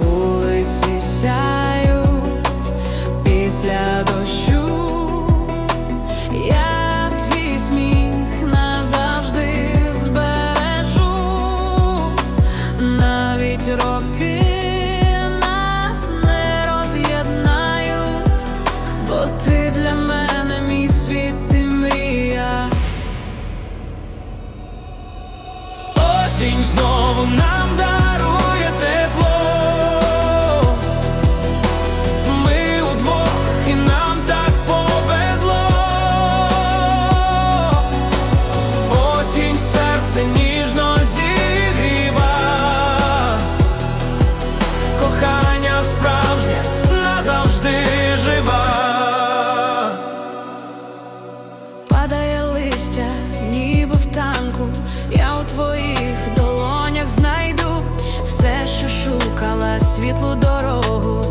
Вулиці сяють після дощу, я твій сміх назавжди збережу навіть роки. Осінь знову нам дарує тепло. Ми удвох і нам так повезло. Осінь серце ніжно зігріва. Кохання справжнє назавжди жива. Падає листя, ніби в танку. Я у долонях знайду все, що шукала, світлу дорогу.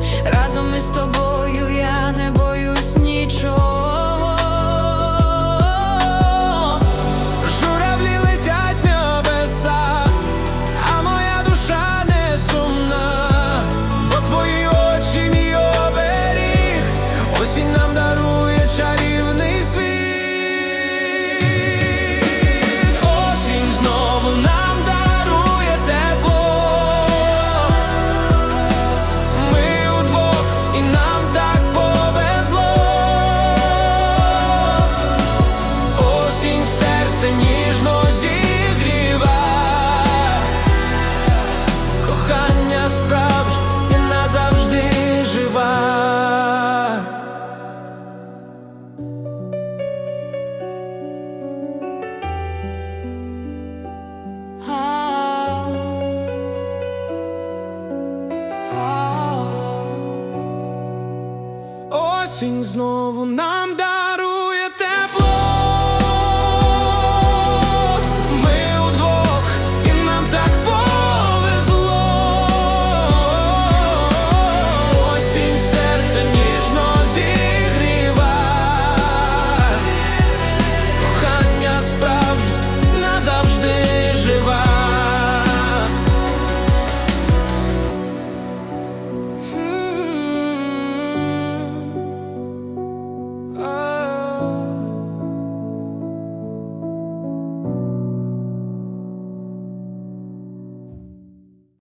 Осінь знову нам дає